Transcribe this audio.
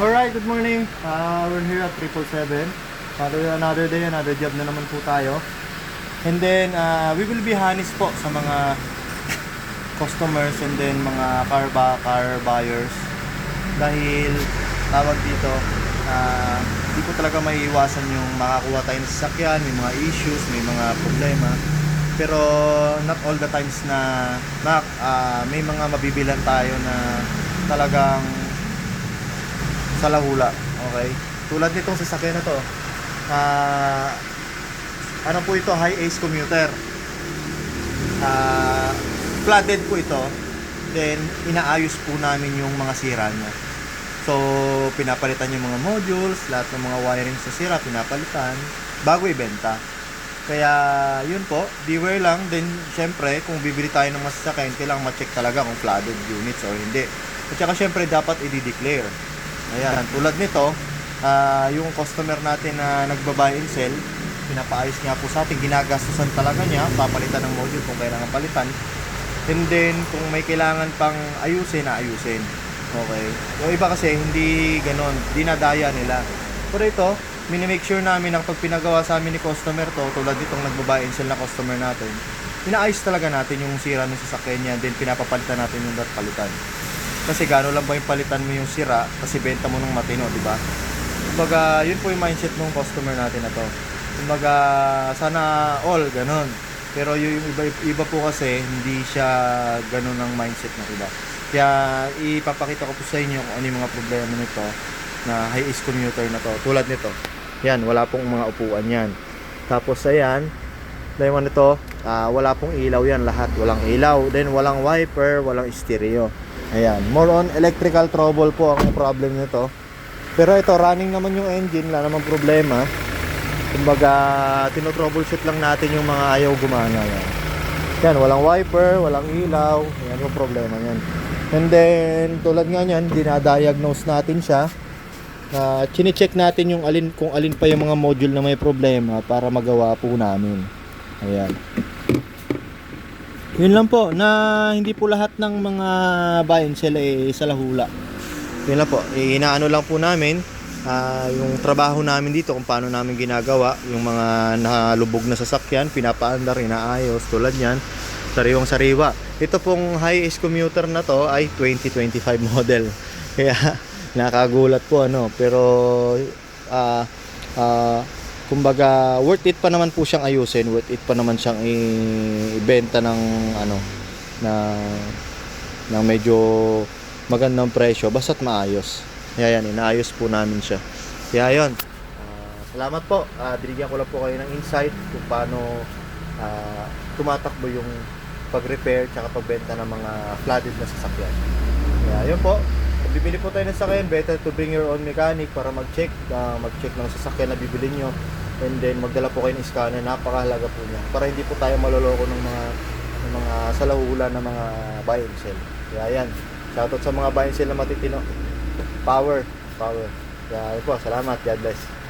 Alright, good morning. Uh, we're here at 777. Another, another day, another job na naman po tayo. And then, uh, we will be honest po sa mga customers and then mga car, ba car buyers. Dahil, tawag dito, uh, hindi po talaga may iwasan yung makakuha tayo ng sasakyan, may mga issues, may mga problema. Pero not all the times na, na ah, may mga mabibilan tayo na talagang sa lahula. Okay? Tulad nitong sasakyan na to. Ah, ano po ito? High Ace commuter. Ah, flooded po ito. Then, inaayos po namin yung mga sira niya. So, pinapalitan yung mga modules, lahat ng mga wiring sa sira, pinapalitan, bago ibenta. Kaya, yun po, beware lang. Then, syempre, kung bibili tayo ng masasakyan, kailangan ma-check talaga kung flooded units or hindi. At saka, syempre, dapat i-declare. Ayan, tulad nito, ah, yung customer natin na nagbabuy and sell, pinapaayos nga po sa atin, ginagastusan talaga niya, papalitan ng module kung kailangan palitan. And then, kung may kailangan pang ayusin, ayusin. Okay. Yung iba kasi, hindi ganon, dinadaya nila. Pero ito, minimake sure namin ang pag pinagawa sa amin ni customer to, tulad nitong nagbabuy and sell na customer natin, inaayos talaga natin yung sira ng sasakyan niya, then pinapapalitan natin yung dat palitan. Kasi gano'n lang ba yung palitan mo yung sira kasi benta mo ng matino, di ba? Kumbaga, yun po yung mindset ng customer natin na to. Kumbaga, sana all ganun. Pero yung iba, iba po kasi, hindi siya ganun ang mindset ng iba. Kaya ipapakita ko po sa inyo kung ano yung mga problema nito na high is commuter na to. Tulad nito. Yan, wala pong mga upuan yan. Tapos ayan, dahil nito, ah, wala pong ilaw yan lahat. Walang ilaw. Then walang wiper, walang stereo. Ayan, more on electrical trouble po ang problem nito. Pero ito, running naman yung engine, wala namang problema. Kumbaga, tinotroubleshoot lang natin yung mga ayaw gumana. Yan. yan, walang wiper, walang ilaw. Yan yung problema yan. And then, tulad nga yan, dinadiagnose natin siya. Uh, chine-check natin yung alin, kung alin pa yung mga module na may problema para magawa po namin. Ayan. Yun lang po, na hindi po lahat ng mga buy and sell ay sa lahula. Yun lang po, eh, inaano lang po namin ah, yung trabaho namin dito kung paano namin ginagawa yung mga nalubog na sasakyan, pinapaandar, inaayos, tulad yan, sariwang sariwa. Ito pong high-ace commuter na to ay 2025 model. Kaya nakagulat po ano, pero ah ah, kumbaga worth it pa naman po siyang ayusin, worth it pa naman siyang ibenta ng ano na ng medyo magandang presyo basta't maayos. Kaya yan, inaayos po namin siya. Kaya yun. ah, salamat po. Ah, binigyan ko lang po kayo ng insight kung paano ah, tumatakbo yung pag-repair tsaka pagbenta ng mga flooded na sasakyan. Kaya yun po. Bibili po tayo ng sasakyan, better to bring your own mechanic para mag-check, ah, mag-check ng sasakyan na bibili nyo. And then magdala po kayo ng scanner, napakahalaga po niya. Para hindi po tayo maloloko ng mga ng mga salahula ng mga buy and sell. Kaya yan. Shoutout sa mga buy and sell na matitino. Power. Power. Kaya po, salamat. God bless.